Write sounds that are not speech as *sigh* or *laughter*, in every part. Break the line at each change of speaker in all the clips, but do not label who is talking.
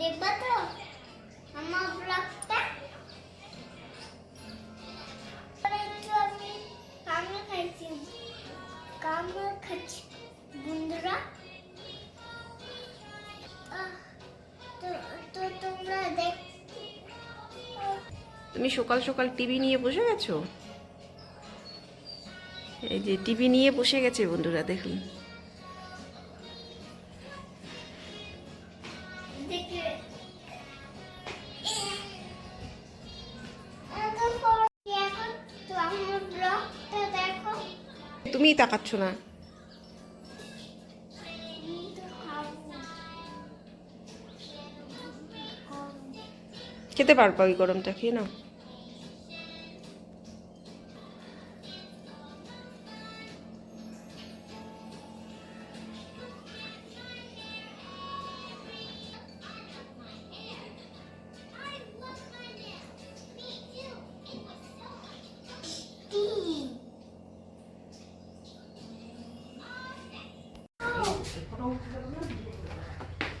দেখবা তো? আমার ব্লগটা আমি কামড় খাইছি। কামড় খাচ্ছি, বন্ধুরা। তো তোমরা দেখ
তুমি সকাল সকাল টিভি নিয়ে বসে গেছো? এই যে টিভি নিয়ে বসে গেছে বন্ধুরা, দেখুন। তুমিই তাকাচ্ছ না। খেতে পারবা ওই গরমটা খেয়ে নাও।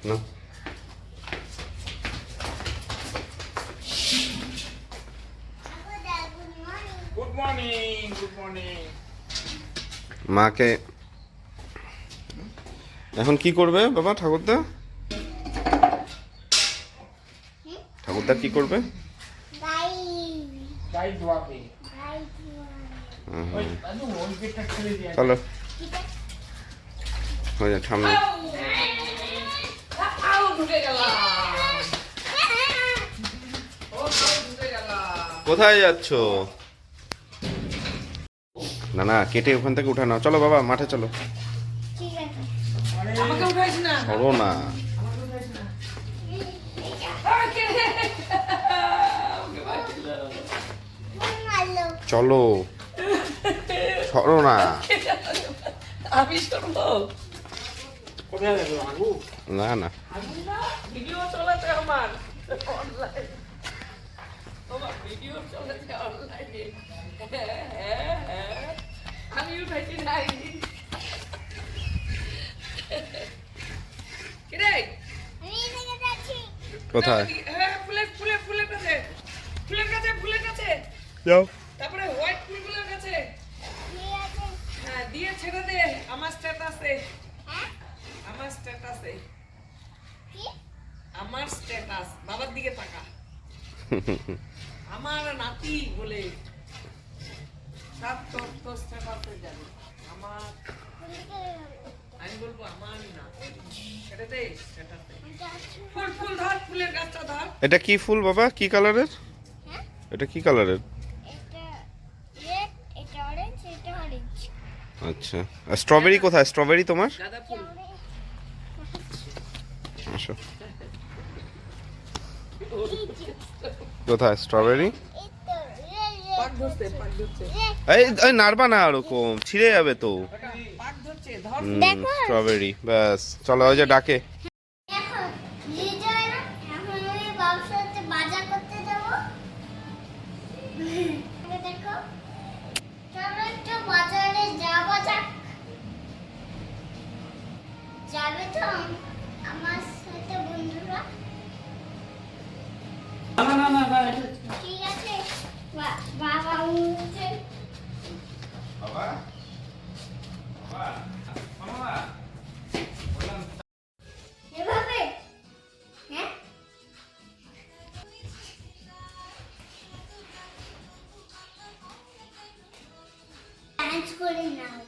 না
গুড মর্নিং গুড মর্নিং
মাকে। এখন কি করবে বাবা ঠাকুরদা? ঠাকুরদা কি করবে?
গাই
গাই ধোয়াবে
গাই
হুম, ওই
দাদু ওই গেটটা খুলে দিয়ে চলো
হয়ে যাক সামনে কোথায় যাচ্ছ? না না কেটে ওখান থেকে উঠা নাও চলো বাবা মাঠে চলো।
সরো
না? চলো। সরো না।
আমি
না
না।
ভিডিও চলেছে আমার। অনলাইন তোমার ভিডিও চলেছে অনলাইনে হ্যাঁ আমি উঠাইছি নাই। কিরে?
আমি
কোথায় ফুলের ফুলের ফুলের কাছে। ফুলের কাছে ফুলের কাছে।
যাও।
তারপরে হোয়াইট ফুলগুলোর কাছে। হ্যাঁ দিয়ে ছেড়ে দে। আমার স্ট্যাটাসে আমার স্ট্যাটাসে আমার স্ট্যাটাস বাবার দিকে তাকা।
*laughs*
আমার নাতি বলে সব স্ট্যাটাসে যাবে। আমার আমি বলব আমার নাতি স্ট্যাটাসে
ফুল ফুল
ধর ফুলের গাছটা ধর।
এটা কি ফুল বাবা? কি কালারের?
হ্যাঁ?
এটা কি কালারের? আচ্ছা। স্ট্রবেরি কোথায়? স্ট্রবেরি তোমার?
গাঁদা ফুল।
আসো কোথায়? স্ট্রবেরি এই নাড়বা না ওরকম ছিঁড়ে যাবে তো। স্ট্রবেরি ব্যাস। চলো ওই যে ডাকে।
যাবে তো আমার সাথে বন্ধুরা।
না
না না না ঠিক আছে? বাবা উঠছে। এভাবে? হ্যাঁ? ডান্স করে নাও।